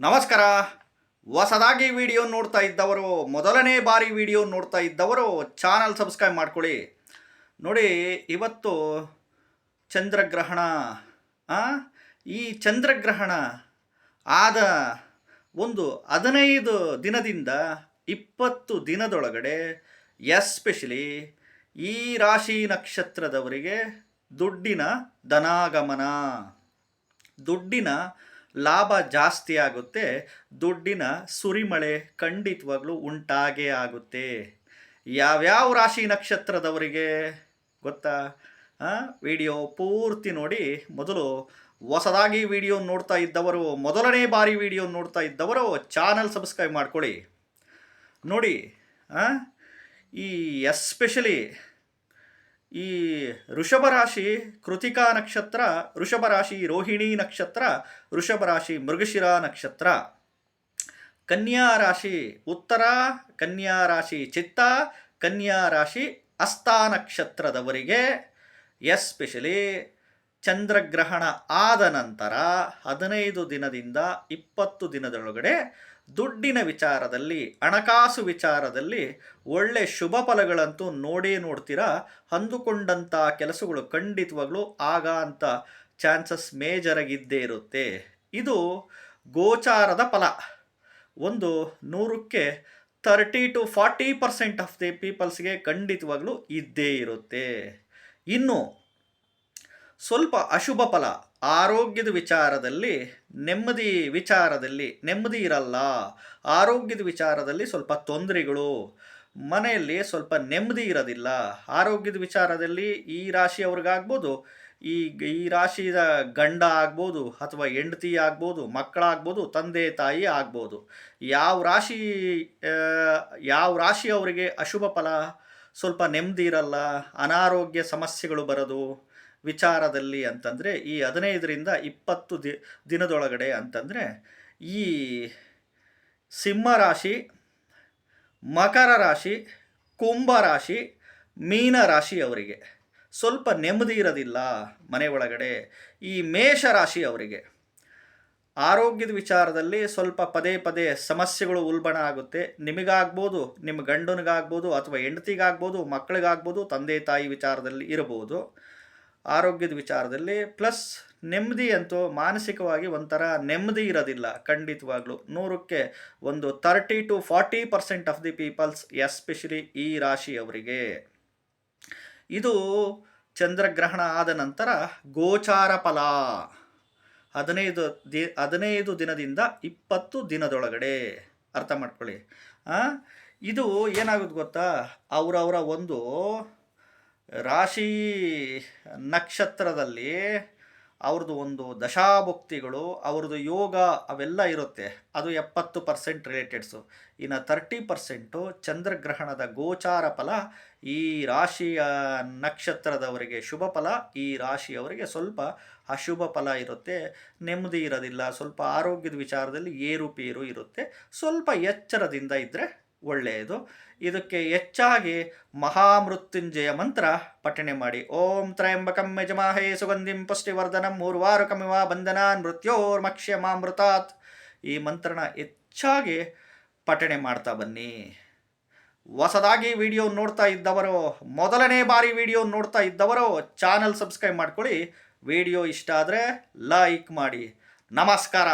ನಮಸ್ಕಾರ ಹೊಸದಾಗಿ ವಿಡಿಯೋ ನೋಡ್ತಾ ಇದ್ದವರು, ಮೊದಲನೇ ಬಾರಿ ವಿಡಿಯೋ ನೋಡ್ತಾ ಇದ್ದವರು ಚಾನಲ್ ಸಬ್ಸ್ಕ್ರೈಬ್ ಮಾಡ್ಕೊಳ್ಳಿ ನೋಡಿ, ಇವತ್ತು ಚಂದ್ರಗ್ರಹಣ? ಈ ಚಂದ್ರಗ್ರಹಣ ಆದ ಒಂದು ಹದಿನೈದು ದಿನದಿಂದ ಇಪ್ಪತ್ತು ದಿನದೊಳಗಡೆ ಎಸ್ಪೆಷಲಿ ಈ ರಾಶಿ ನಕ್ಷತ್ರದವರಿಗೆ ದುಡ್ಡಿನ ಧನಾಗಮನ ದುಡ್ಡಿನ ಲಾಭ ಜಾಸ್ತಿ ಆಗುತ್ತೆ, ದುಡ್ಡಿನ ಸುರಿಮಳೆ ಖಂಡಿತವಾಗ್ಲೂ ಉಂಟಾಗೇ ಆಗುತ್ತೆ. ಯಾವ್ಯಾವ ರಾಶಿ ನಕ್ಷತ್ರದವರಿಗೆ ಗೊತ್ತಾ? ವಿಡಿಯೋ ಪೂರ್ತಿ ನೋಡಿ. ಮೊದಲು ಹೊಸದಾಗಿ ವಿಡಿಯೋ ನೋಡ್ತಾ ಇದ್ದವರು, ಮೊದಲನೇ ಬಾರಿ ವಿಡಿಯೋ ನೋಡ್ತಾ ಇದ್ದವರು, ಚಾನಲ್ ಸಬ್ಸ್ಕ್ರೈಬ್ ಮಾಡ್ಕೊಳ್ಳಿ. ನೋಡಿ ಈ ಎಸ್ಪೆಷಲಿ ಈ ಋಷಭ ರಾಶಿ ಕೃತಿಕಾ ನಕ್ಷತ್ರ ಋಷಭ ರಾಶಿ ರೋಹಿಣಿ ನಕ್ಷತ್ರ ಋಷಭ ರಾಶಿ ಮೃಗಶಿರ ನಕ್ಷತ್ರ. ಕನ್ಯಾ ರಾಶಿ ಉತ್ತರ, ಕನ್ಯಾ ರಾಶಿ ಚಿತ್ತ, ಕನ್ಯಾ ರಾಶಿ ಅಸ್ತಾ ನಕ್ಷತ್ರದವರಿಗೆ, ಎಸ್ಪೆಷಲಿ ಚಂದ್ರಗ್ರಹಣ ಆದ ನಂತರ ಹದಿನೈದು ದಿನದಿಂದ ಇಪ್ಪತ್ತು ದಿನದೊಳಗಡೆ ದುಡ್ಡಿನ ವಿಚಾರದಲ್ಲಿ, ಹಣಕಾಸು ವಿಚಾರದಲ್ಲಿ ಒಳ್ಳೆ ಶುಭ ಫಲಗಳಂತೂ ನೋಡೇ ನೋಡ್ತೀರಾ? ಅಂದುಕೊಂಡಂಥ ಕೆಲಸಗಳು ಖಂಡಿತವಾಗ್ಲೂ ಆಗ ಅಂತ ಚಾನ್ಸಸ್ ಮೇಜರಾಗಿದ್ದೇ ಇರುತ್ತೆ. ಇದು ಗೋಚಾರದ ಫಲ. ಒಂದು ನೂರಕ್ಕೆ thirty to forty percent of the ಪೀಪಲ್ಸ್ಗೆ ಖಂಡಿತವಾಗ್ಲೂ ಇದ್ದೇ ಇರುತ್ತೆ. ಇನ್ನು ಸ್ವಲ್ಪ ಅಶುಭ ಫಲ. ಆರೋಗ್ಯದ ವಿಚಾರದಲ್ಲಿ ನೆಮ್ಮದಿ ವಿಚಾರದಲ್ಲಿ ನೆಮ್ಮದಿ ಇರಲ್ಲ. ಆರೋಗ್ಯದ ವಿಚಾರದಲ್ಲಿ ಸ್ವಲ್ಪ ತೊಂದರೆಗಳು. ಮನೆಯಲ್ಲಿ ಸ್ವಲ್ಪ ನೆಮ್ಮದಿ ಇರೋದಿಲ್ಲ. ಆರೋಗ್ಯದ ವಿಚಾರದಲ್ಲಿ ಈ ರಾಶಿಯವ್ರಿಗಾಗ್ಬೋದು, ಈ ಈ ರಾಶಿಯ ಗಂಡ ಆಗ್ಬೋದು ಅಥವಾ ಹೆಂಡತಿ ಆಗ್ಬೋದು, ಮಕ್ಕಳಾಗ್ಬೋದು, ತಂದೆ, ತಾಯಿ ಆಗ್ಬೋದು. ಯಾವ ರಾಶಿ ಯಾವ ರಾಶಿಯವರಿಗೆ ಅಶುಭ ಫಲ? ಸ್ವಲ್ಪ ನೆಮ್ಮದಿ ಇರಲ್ಲ. ಅನಾರೋಗ್ಯ ಸಮಸ್ಯೆಗಳು ಬರೋದು. ವಿಚಾರದಲ್ಲಿ ಅಂತಂದರೆ, ಈ ಹದಿನೈದರಿಂದ ಇಪ್ಪತ್ತು ದಿ, ದಿನದೊಳಗಡೆ ಅಂತಂದರೆ, ಈ ಸಿಂಹ ರಾಶಿ, ಮಕರ ರಾಶಿ, ಕುಂಭ ರಾಶಿ, ಮೀನ ರಾಶಿ ಅವರಿಗೆ ಸ್ವಲ್ಪ ನೆಮ್ಮದಿ ಇರೋದಿಲ್ಲ ಮನೆ ಒಳಗಡೆ. ಈ ಮೇಷ ರಾಶಿ ಅವರಿಗೆ ಆರೋಗ್ಯದ ವಿಚಾರದಲ್ಲಿ ಸ್ವಲ್ಪ ಪದೇ ಪದೇ ಸಮಸ್ಯೆಗಳು ಉಲ್ಬಣ ಆಗುತ್ತೆ. ನಿಮಗಾಗ್ಬೋದು, ನಿಮ್ಮ ಗಂಡನಿಗಾಗ್ಬೋದು ಅಥವಾ ಹೆಂಡತಿಗಾಗ್ಬೋದು, ಮಕ್ಕಳಿಗಾಗ್ಬೋದು, ತಂದೆ ತಾಯಿ ವಿಚಾರದಲ್ಲಿ ಇರಬಹುದು. ಆರೋಗ್ಯದ ವಿಚಾರದಲ್ಲಿ, ಪ್ಲಸ್ ನೆಮ್ಮದಿ ಅಂತೂ ಮಾನಸಿಕವಾಗಿ ಒಂಥರ ನೆಮ್ಮದಿ ಇರೋದಿಲ್ಲ, ಖಂಡಿತವಾಗ್ಲೂ. ನೂರಕ್ಕೆ ಒಂದು thirty to forty percent of the peoples especially ಈ ರಾಶಿಯವರಿಗೆ. ಇದು ಚಂದ್ರಗ್ರಹಣ ಆದ ನಂತರ ಗೋಚಾರ ಫಲ. ಹದಿನೈದು ದಿ, ಹದಿನೈದು ದಿನದಿಂದ ಇಪ್ಪತ್ತು ದಿನದೊಳಗಡೆ. ಅರ್ಥ ಮಾಡ್ಕೊಳ್ಳಿ? ಇದು ಏನಾಗುತ್ತೆ ಗೊತ್ತಾ? ಅವರವರ ಒಂದು ರಾಶಿ ನಕ್ಷತ್ರದಲ್ಲಿ ಅವ್ರದ್ದು ಒಂದು ದಶಾಭುಕ್ತಿಗಳು, ಅವ್ರದ್ದು ಯೋಗ ಅವೆಲ್ಲ ಇರುತ್ತೆ. ಅದು ಎಪ್ಪತ್ತು ಪರ್ಸೆಂಟ್ ರಿಲೇಟೆಡ್ಸು ಇನ್ನು ತರ್ಟಿ ಪರ್ಸೆಂಟು ಚಂದ್ರಗ್ರಹಣದ ಗೋಚಾರ ಫಲ, ಈ ರಾಶಿಯ ನಕ್ಷತ್ರದವರಿಗೆ ಶುಭ ಫಲ, ಈ ರಾಶಿಯವರಿಗೆ ಸ್ವಲ್ಪ ಅಶುಭ ಫಲ ಇರುತ್ತೆ. ನೆಮ್ಮದಿ ಇರೋದಿಲ್ಲ, ಸ್ವಲ್ಪ ಆರೋಗ್ಯದ ವಿಚಾರದಲ್ಲಿ ಏರುಪೇರು ಇರುತ್ತೆ. ಸ್ವಲ್ಪ ಎಚ್ಚರದಿಂದ ಇದ್ದರೆ ಒಳ್ಳೆಯದು. ಇದಕ್ಕೆ ಹೆಚ್ಚಾಗಿ ಮಹಾಮೃತ್ಯುಂಜಯ ಮಂತ್ರ ಪಠಣೆ ಮಾಡಿ. ಓಂ ತ್ರಯಂಬಕಂ ಯಜಮಾಹೇ ಸುಗಂಧಿಂ ಪುಷ್ಟಿವರ್ಧನಂ ಮೂರ್ವಾರುಕಮಿವ ಬಂಧನಾನ್ ಮೃತ್ಯೋರ್ಮಕ್ಷ್ಯ ಮಾಮೃತಾತ್ ಈ ಮಂತ್ರನ ಹೆಚ್ಚಾಗಿ ಪಠಣೆ ಮಾಡ್ತಾ ಬನ್ನಿ. ಹೊಸದಾಗಿ ವಿಡಿಯೋ ನೋಡ್ತಾ ಇದ್ದವರು, ಮೊದಲನೇ ಬಾರಿ ವಿಡಿಯೋ ನೋಡ್ತಾ ಇದ್ದವರು ಚಾನಲ್ ಸಬ್ಸ್ಕ್ರೈಬ್ ಮಾಡ್ಕೊಳ್ಳಿ. ವಿಡಿಯೋ ಇಷ್ಟ ಆದರೆ ಲೈಕ್ ಮಾಡಿ. ನಮಸ್ಕಾರ.